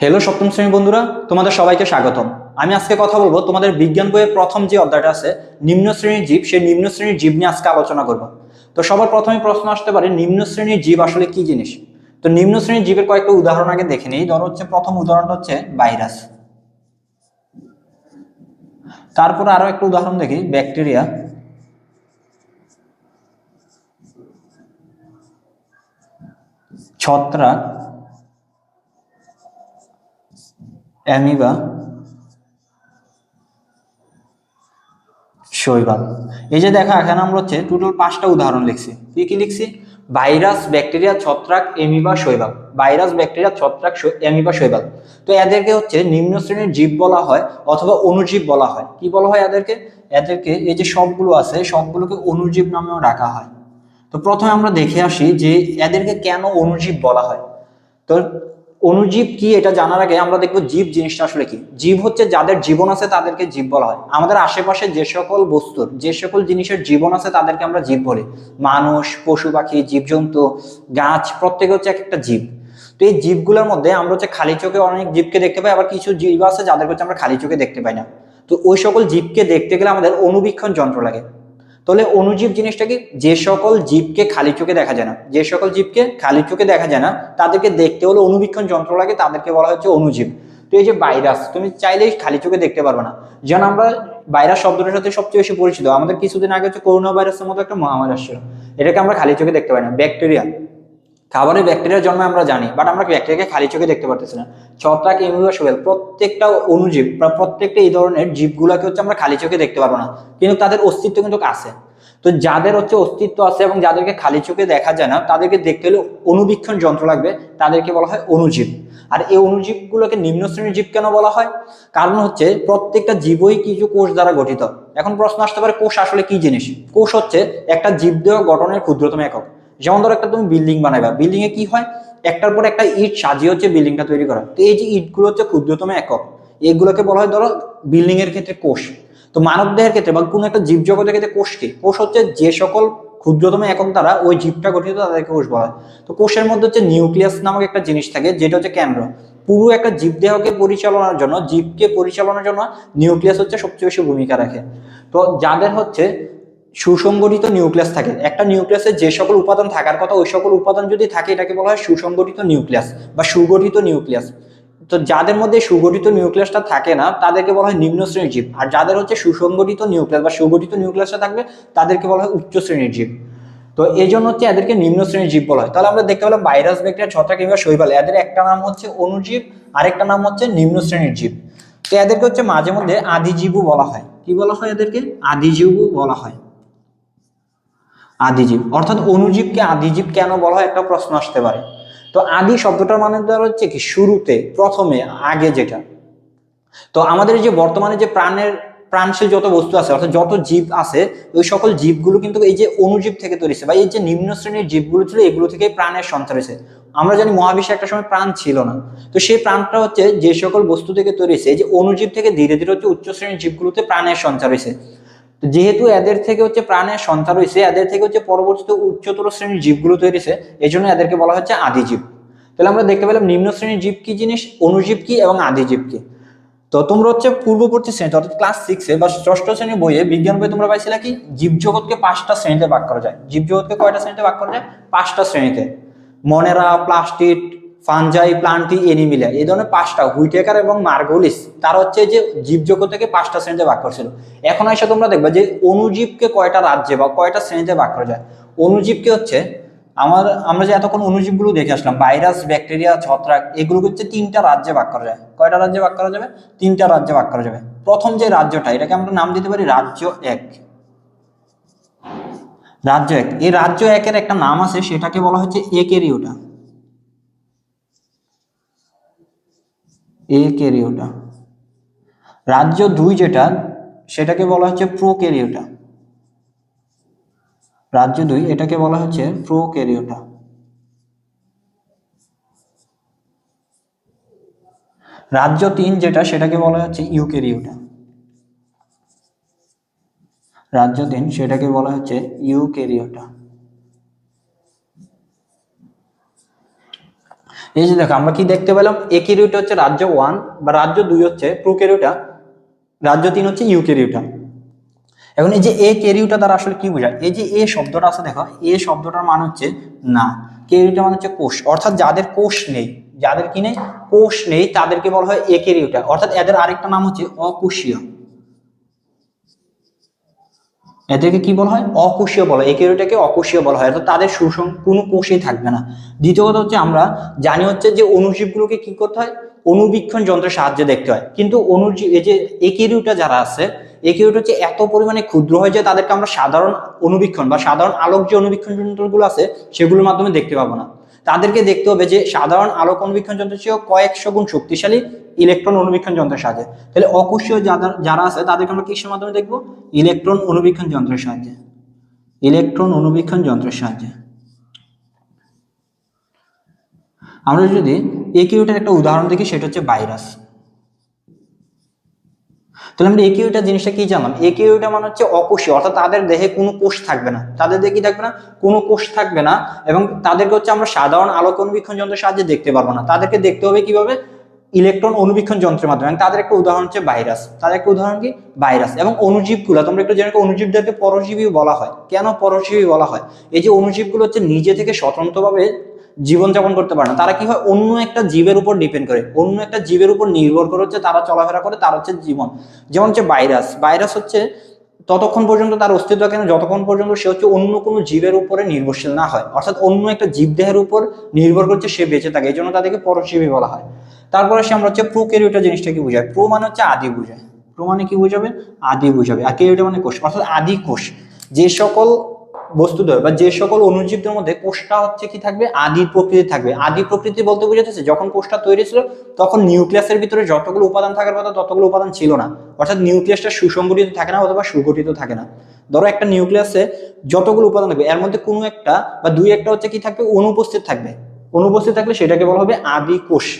Hello সপ্তম শ্রেণি বন্ধুরা, তোমাদের সবাইকে স্বাগতম। আমি আজকে কথা বলব তোমাদের বিজ্ঞান বইয়ের প্রথম যে অধ্যায়টা আছে, নিম্ন শ্রেণির জীব, সেই নিম্ন শ্রেণির জীব নিয়ে আজকে আলোচনা করব। তো সবার প্রথমে প্রশ্ন আসতে পারে, নিম্ন শ্রেণির জীব আসলে কি জিনিস? তো নিম্ন শ্রেণির জীবের কয়েকটা উদাহরণ আগে দেখে নিই, ধরো হচ্ছে প্রথম উদাহরণটা হচ্ছে ভাইরাস। তারপর আরও একটা উদাহরণ দেখি, ব্যাকটেরিয়া। ছত্রাক। অ্যামিবা, শৈবাল। এই যে দেখা, এখানে আমরা হচ্ছে টোটাল পাঁচটা উদাহরণ লিখছি। কি কি লিখছি? ভাইরাস, ব্যাকটেরিয়া, ছত্রাক এমিবা শৈবাল। ভাইরাস, ব্যাকটেরিয়া, ছত্রাক এমিবা শৈবাল। তো এদেরকে হচ্ছে নিম্ন শ্রেণির জীব বলা হয় অথবা অনুজীব বলা হয়। কি বলা হয় এদেরকে? এদেরকে এই যে সবগুলো আছে, সবগুলোকে অণুজীব নামেও ডাকা হয়। তো প্রথমে আমরা দেখে আসি যে এদেরকে কেন অনুজীব বলা হয়। তো অণুজীব কি এটা জানার আগে আমরা দেখব জীব জিনিসটা আসলে কি। জীব হচ্ছে যাদের জীবন আছে তাদেরকে জীব বলা হয়। আমাদের আশেপাশে যে সকল বস্তুর যে সকল জিনিসের জীবন আছে তাদেরকে আমরা জীব বলি। মানুষ, পশু পাখি, জীবজন্তু, গাছ, প্রত্যেকে হচ্ছে এক একটা জীব। তো এই জীবগুলোর মধ্যে আমরা হচ্ছে খালি চোখে অনেক জীবকে দেখতে পাই, আবার কিছু জীব আছে যাদেরকে হচ্ছে আমরা খালি চোখে দেখতে পাই না। তো ওই সকল জীবকে দেখতে গেলে আমাদের অনুবীক্ষণ যন্ত্র লাগে। তাহলে অনুজীব জিনিসটা কি যে সকল জীবকে খালি চোখে দেখা যায় না, যে সকল জীবকে খালি চোখে দেখা যায় না, তাদেরকে দেখতে হলে অনুবীক্ষণ যন্ত্র লাগে, তাদেরকে বলা হচ্ছে অনুজীব। তো এই যে ভাইরাস, তুমি চাইলেই খালি চোখে দেখতে পারবে না। যেন আমরা ভাইরাস শব্দটার সাথে সবচেয়ে বেশি পরিচিত, আমাদের কিছুদিন আগে হচ্ছে করোনা ভাইরাসের মতো একটা মহামারী আসছিল, এটাকে আমরা খালি চোখে দেখতে পাই না, ব্যাকটেরিয়া। খাবারে ব্যাকটেরিয়ার জন্ম আমরা জানি বাট আমরা ব্যাকটেরিয়াকে খালি চোখে দেখতে পারতেছি না। ছত্রাক এমিবা প্রত্যেকটা অনুজীব বা প্রত্যেকটা এই ধরনের জীবগুলোকে হচ্ছে আমরা খালি চোখে দেখতে পারব না। কিন্তু তাদের অস্তিত্ব কিন্তু আছে। তো যাদের হচ্ছে অস্তিত্ব আছে এবং যাদেরকে খালি চোখে দেখা যায় না, তাদেরকে দেখতে হলে অনুবীক্ষণ যন্ত্র লাগবে, তাদেরকে বলা হয় অনুজীব। আর এই অনুজীবগুলোকে নিম্ন শ্রেণির জীব কেন বলা হয়? কারণ হচ্ছে প্রত্যেকটা জীবই কিছু কোষ দ্বারা গঠিত। এখন প্রশ্ন আসতে পারে, কোষ আসলে কি জিনিস? কোষ হচ্ছে একটা জীবদেহ গঠনের ক্ষুদ্রতম একক। যেমন ধরো একটা তুমি বিল্ডিং বানাইবা বিল্ডিং এ কি হয়? একটার পর একটা ইট সাজিয়ে হচ্ছে বিল্ডিংটা তৈরি করা। তো এই যে ইটগুলো হচ্ছে ক্ষুদ্রতম একক, এগুলোকে বলা হয় ধরো বিল্ডিং এর ক্ষেত্রে কোষ। তো মানব দেহের ক্ষেত্রে বা কোনো একটা জীব জগতের ক্ষেত্রে কোষ কি? কোষ হচ্ছে যে সকল ক্ষুদ্রতম একক দ্বারা ওই জীবটা গঠিত, তাদেরকে কোষ বলা হয়। তো কোষের মধ্যে হচ্ছে নিউক্লিয়াস নামক একটা জিনিস থাকে, যেটা হচ্ছে কেন্দ্র। পুরো একটা জীবদেহকে পরিচালনার জন্য, জীবকে পরিচালনার জন্য নিউক্লিয়াস হচ্ছে সবচেয়ে বেশি ভূমিকা রাখে। তো যাদের হচ্ছে সুসংগঠিত নিউক্লিয়াস থাকে। একটা নিউক্লিয়াসে যে সকল উপাদান থাকার কথা, ওই সকল উপাদান যদি থাকে, এটাকে বলা হয় সুসংগঠিত নিউক্লিয়াস বা সুগঠিত নিউক্লিয়াস। তো যাদের মধ্যে সুগঠিত নিউক্লিয়াসটা থাকে না, তাদেরকে বলা হয় নিম্ন শ্রেণির জীব। আর যাদের হচ্ছে সুসংগঠিত নিউক্লিয়াস বা সুগঠিত নিউক্লিয়াসটা থাকবে, তাদেরকে বলা হয় উচ্চ শ্রেণির জীব। তো এই জন্য হচ্ছে এদেরকে নিম্ন শ্রেণির জীব বলা হয়। তাহলে আমরা দেখতে পেলাম ভাইরাস, ব্যাকটেরিয়া, ছত্রাক কিংবা শৈবাল, এদের একটা নাম হচ্ছে অণুজীব আরেকটা নাম হচ্ছে নিম্ন শ্রেণির জীব। তো এদেরকে হচ্ছে মাঝে মধ্যে আদিজীবও বলা হয়। কি বলা হয় এদেরকে? আদিজীবও বলা হয়। আদিজীব। অর্থাৎ অনুজীবকে আদিজীব কেন বলা হয় একটা প্রশ্ন আসতে পারে। তো আদি শব্দটার মানে দ্বারা হচ্ছে কি, শুরুতে, প্রথমে, আগে যেটা। তো আমাদের যে বর্তমানে যে প্রাণের, প্রাণশীল যত বস্তু আছে, অর্থাৎ যত জীব আছে, ওই সকল জীবগুলো কিন্তু এই যে অনুজীব থেকে তৈরি বা এই যে নিম্ন শ্রেণির জীবগুলো ছিল, এগুলো থেকে প্রাণের সঞ্চার হয়েছে আমরা জানি মহাবিশ্বে একটা সময় প্রাণ ছিল না। তো সেই প্রাণটা হচ্ছে যে সকল বস্তু থেকে তৈরি হয়েছে, এই যে অনুজীব থেকে ধীরে ধীরে হচ্ছে উচ্চ শ্রেণির জীবগুলোতে প্রাণের সঞ্চার হয়েছে তো যেহেতু এদের থেকে হচ্ছে প্রাণের সঞ্চার রয়েছে, এদের থেকে হচ্ছে পরবর্তীতে উচ্চতর শ্রেণির জীবগুলো তৈরি হয়েছে এই জন্য এদেরকে বলা হচ্ছে আদিজীব তাহলে আমরা দেখতে পেলাম নিম্ন শ্রেণির জীব কি জিনিস অণুজীব কি এবং আদিজীব কি? তো তোমরা হচ্ছে পূর্ববর্তী শ্রেণীতে অর্থাৎ ক্লাস সিক্সে বা ষষ্ঠ শ্রেণির বইয়ে বিজ্ঞান বইয়ে তোমরা পাইছিলে কি? জীবজগৎকে পাঁচটা শ্রেণীতে ভাগ করা যায়। জীবজগৎকে কয়টা শ্রেণীতে ভাগ করা যায়? পাঁচটা শ্রেণীতে। Monera plastic fungi Plantae Animalia এই ধরনের পাঁচটা, হুইটেকার এবং মার্গোলিস, তার হচ্ছে যে জীবজগৎকে পাঁচটা শ্রেণীতে ভাগ করছিল। এখন এসে তোমরা দেখবে যে অনুজীবকে কয়টা রাজ্যে বা কয়টা শ্রেণীতে ভাগ করা যায়? অনুজীবকে হচ্ছে, আমার, আমরা যে এতক্ষণ অণুজীবগুলো দেখে আসলাম, ভাইরাস, ব্যাকটেরিয়া, ছত্রাক এগুলো হচ্ছে তিনটা রাজ্যে ভাগ করা যায়। কয়টা রাজ্যে ভাগ করা যাবে? তিনটা রাজ্যে ভাগ করা যাবে। প্রথম যে রাজ্যটা, এটাকে আমরা নাম দিতে পারি রাজ্য এক। রাজ্য এক। এই রাজ্য একের একটা নাম আছে, সেটাকে বলা হচ্ছে একেরিওটা। একেরিওটা। রাজ্য দুই যেটা, সেটাকে বলা হচ্ছে প্রোকেরিওটা। রাজ্য দুই, এটাকে বলা হচ্ছে প্রোকেরিওটা। রাজ্য তিন যেটা, সেটাকে বলা হচ্ছে ইউকেরিওটা। রাজ্য তিন, সেটাকে বলা হচ্ছে ইউকেরিওটা। এই যে দেখো, আমরা কি দেখতে পেলাম? একিরিউটা হচ্ছে রাজ্য ওয়ান বা রাজ্য দুই হচ্ছে প্রোকেরিউটা রাজ্য তিন হচ্ছে ইউ ইউকেরিউটা এখন এই যে এ কেরিউটা দ্বারা আসলে কি বোঝায়? এই যে এ শব্দটা আছে, দেখো এ শব্দটার মান হচ্ছে না। কেরিউটা মানে হচ্ছে কোষ। অর্থাৎ যাদের কোষ নেই, যাদের কি নেই? কোষ নেই, তাদেরকে বলা হয় একেরিউটা অর্থাৎ এদের আরেকটা নাম হচ্ছে অকোষীয়। এদেরকে কি বলা হয়? অকোষীয় বলা হয়। একেরিউটাকে অকোষীয় বলা হয়। তাদের সুসং কোনো কোষই থাকবে না। দ্বিতীয় কথা হচ্ছে আমরা জানি হচ্ছে যে অণুজীবগুলোকে কি করতে হয়? অণুবীক্ষণ যন্ত্রের সাহায্যে দেখতে হয়। কিন্তু অণুজীব এই যে একেরিউটা যারা আছে একেরিউটা হচ্ছে এত পরিমাণে ক্ষুদ্র হয় যে তাদেরকে আমরা সাধারণ অনুবীক্ষণ বা সাধারণ আলোক যে অণুবীক্ষণ যন্ত্রগুলো আছে, সেগুলোর মাধ্যমে দেখতে পাবো না। তাদেরকে দেখতে হবে যে সাধারণ আলোক অণুবীক্ষণ যন্ত্র চেয়েও কয়েকশো গুণ শক্তিশালী ইলেকট্রন অনুবীক্ষণ যন্ত্রের সাহায্যে। তাহলে অকুশীয় যারা যারা আছে তাদেরকে আমরা কিসের মাধ্যমে দেখব? ইলেকট্রন অনুবীক্ষণ যন্ত্রের সাহায্যে। ইলেকট্রন অনুবীক্ষণ যন্ত্রের সাহায্যে। আমরা যদি একিউটার একটা উদাহরণ দেখি, সেটা হচ্ছে ভাইরাস। তাহলে আমরা একিউটা জিনিসটা কি জানলাম? একিউটা মানে হচ্ছে অকোষীয় অর্থাৎ তাদের দেহে কোনো কোষ থাকবে না। তাদের দেহে কি থাকবে না? কোনো কোষ থাকবে না এবং তাদেরকে হচ্ছে আমরা সাধারণ আলোক অনুবীক্ষণ যন্ত্রের সাহায্যে দেখতে পারব না। তাদেরকে দেখতে হবে কীভাবে? ইলেকট্রন অনুবীক্ষণ যন্ত্রের মাধ্যমে তাদের একটা উদাহরণ হচ্ছে ভাইরাস। তাদের একটা উদাহরণ কি? ভাইরাস। এবং অনুজীবগুলো তোমরা একটু জেনে রাখো, অণুজীবদেরকে পরজীবী বলা হয়। কেন পরজীবী বলা হয়? এই যে অনুজীবগুলো হচ্ছে নিজে থেকে স্বতন্ত্রভাবে জীবনযাপন করতে পারে না। তারা কি হয়? অন্য একটা জীবের উপর ডিপেন্ড করে। অন্য একটা জীবের উপর নির্ভর করে হচ্ছে তারা চলাফেরা করে তার হচ্ছে জীবন। যেমন হচ্ছে ভাইরাস। ভাইরাস হচ্ছে ততক্ষণ পর্যন্ত তার অস্তিত্ব কেন যতক্ষণ পর্যন্ত সে হচ্ছে অন্য কোনো জীবের উপরে নির্ভরশীল না হয়। অর্থাৎ অন্য একটা জীবদেহের উপর নির্ভর করছে, সে বেঁচে থাকে, এই জন্য তাদেরকে পরজীবী বলা হয়। তারপরে সে আমরা হচ্ছে প্রোকেরিওটা জিনিসটা কি বোঝায় প্রো মানে হচ্ছে আদি বুঝায় প্রো মানে কি বোঝাবে আদি বোঝাবে। আর কেরিওটা মানে কোষ। অর্থাৎ আদি কোষ। যে সকল বস্তুদের বা যে সকল অনুজীবদের মধ্যে কোষটা হচ্ছে কি থাকবে? আদি প্রকৃতি থাকবে। আদি প্রকৃতি বলতে বোঝাতেছে যখন কোষটা তৈরি ছিল, তখন নিউক্লিয়াসের ভিতরে যতগুলো উপাদান থাকার কথা, ততগুলো উপাদান ছিল না। অর্থাৎ নিউক্লিয়াসটা সুসংগঠিত থাকে না অথবা সুগঠিত থাকে না। ধরো একটা নিউক্লিয়াসে যতগুলো উপাদান থাকবে, এর মধ্যে কোনো একটা বা দুই একটা হচ্ছে কি থাকবে? অনুপস্থিত থাকবে। অনুপস্থিত থাকলে সেটাকে বলা হবে আদি কোষ।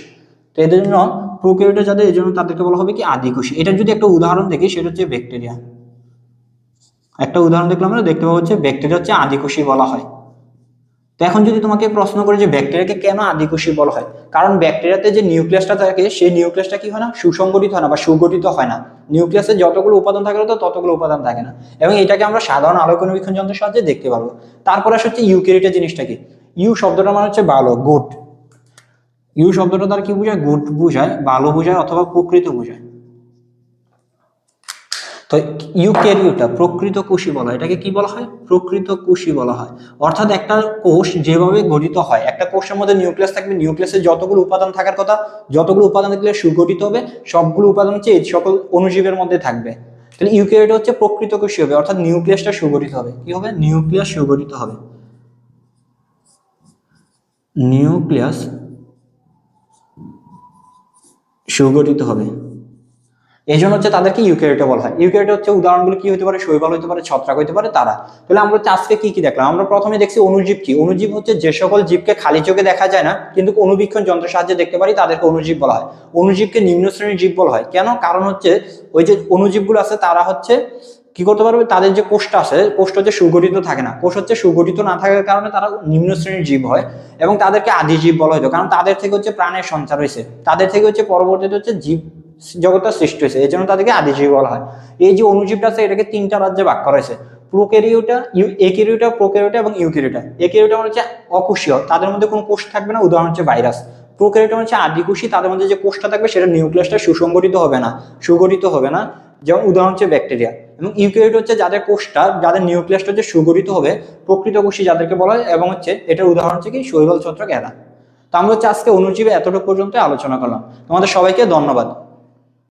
তো এদের জন্য প্রোক্যারিওটা যাদের এই জন্য তাদেরকে বলা হবে কি আদি কোষ। এটার যদি একটা উদাহরণ দেখি, সেটা হচ্ছে ব্যাকটেরিয়া। একটা উদাহরণ দেখলাম আমরা, দেখতে পাবো হচ্ছে ব্যাকটেরিয়া হচ্ছে আদিকোষী বলা হয়। তো এখন যদি তোমাকে প্রশ্ন করে যে ব্যাকটেরিয়াকে কেন আদিকোষী বলা হয়, কারণ ব্যাকটেরিয়াতে যে নিউক্লিয়াসটা থাকে, সেই নিউক্লিয়াসটা কি হয় না? সুসংগঠিত হয় না বা সুগঠিত হয় না। নিউক্লিয়াসে যতগুলো উপাদান থাকে তো ততগুলো উপাদান থাকে না। এবং এটাকে আমরা সাধারণ আলোক অনুবীক্ষণ যন্ত্রের সাহায্যে দেখতে পারব। তারপরে আসে হচ্ছে ইউকেরিটা জিনিসটা কি? ইউ শব্দটা মানে হচ্ছে ভালো গুড। ইউ শব্দটা তার কি বোঝায়? গুড বোঝায় ভালো বোঝায় অথবা প্রকৃত বোঝায়। তো ইউক্যারিওটা প্রকৃত কোষী বলা হয়। এটাকে কি বলা হয়? প্রকৃত কোষী বলা হয়। অর্থাৎ একটা কোষ যেভাবে গঠিত হয়, একটা কোষের মধ্যে নিউক্লিয়াস থাকবে, নিউক্লিয়াসে যতগুলো উপাদান থাকার কথা, যতগুলো উপাদান থাকলে সুগঠিত হবে, সবগুলো উপাদান হচ্ছে এই সকল অণুজীবের মধ্যে থাকবে। তাহলে ইউক্যারিওটা হচ্ছে প্রকৃত কোষী হবে, অর্থাৎ নিউক্লিয়াসটা সুগঠিত হবে। কি হবে? নিউক্লিয়াস সুগঠিত হবে। নিউক্লিয়াস সুগঠিত হবে। এই জন্য হচ্ছে তাদেরকে ইউক্যারিওটা বলা হয়। ইউক্যারিওটা হচ্ছে উদাহরণগুলো কি হতে পারে? শৈবাল হতে পারে, ছত্রাক হতে পারে, তারা। তাহলে আমরা হচ্ছে আজকে কি কি দেখলাম? আমরা প্রথমে দেখছি অণুজীব কি? অণুজীব হচ্ছে যে সকল জীবকে খালি চোখে দেখা যায় না, কিন্তু অনুবীক্ষণ যন্ত্রের সাহায্যে দেখতে পারি, তাদেরকে অনুজীব বলা হয়। অনুজীবকে নিম্ন শ্রেণির জীব বলা হয়। কেন? কারণ হচ্ছে ওই যে অণুজীবগুলো আছে, তারা হচ্ছে কি করতে পারবে? তাদের যে কোষটা আছে, কোষটা হচ্ছে সুগঠিত থাকে না। কোষ হচ্ছে সুগঠিত না থাকার কারণে তারা নিম্ন শ্রেণির জীব হয় এবং তাদেরকে আদি জীব বলা হতো। কারণ তাদের থেকে হচ্ছে প্রাণের সঞ্চার হয়েছে। তাদের থেকে হচ্ছে পরবর্তীতে হচ্ছে জীব জগৎটা সৃষ্টি হয়েছে এই জন্য তাদেরকে আদিজীবী বলা হয়। এই যে অনুজীবটা আছে, এটাকে তিনটা রাজ্যে ভাগ করা হয়েছে। প্রোকেরিওটা একেরিওটা, প্রোকেরিওটা এবং ইউকেরিওটা। একেরিওটা মানে হচ্ছে অকুশীয়, তাদের মধ্যে কোনো কোষ থাকবে না, উদাহরণ হচ্ছে ভাইরাস। প্রোকেরিওটা হচ্ছে আদিকোষী, তাদের মধ্যে যে কোষটা থাকবে, সেটা নিউক্লিয়াসটা সুসংগঠিত হবে না, সুগঠিত হবে না। যেমন উদাহরণ হচ্ছে ব্যাকটেরিয়া। এবং ইউক্যারিওট হচ্ছে যাদের কোষটা, যাদের নিউক্লিয়াসটা হচ্ছে সুগঠিত হবে প্রকৃত কোষী যাদেরকে বলা হয়, এবং হচ্ছে এটার উদাহরণ হচ্ছে কি শৈবাল ছত্রাক এরা। তো আমরা হচ্ছে আজকে অনুজীবে এতটুকু পর্যন্ত আলোচনা করলাম। তোমাদের সবাইকে ধন্যবাদ।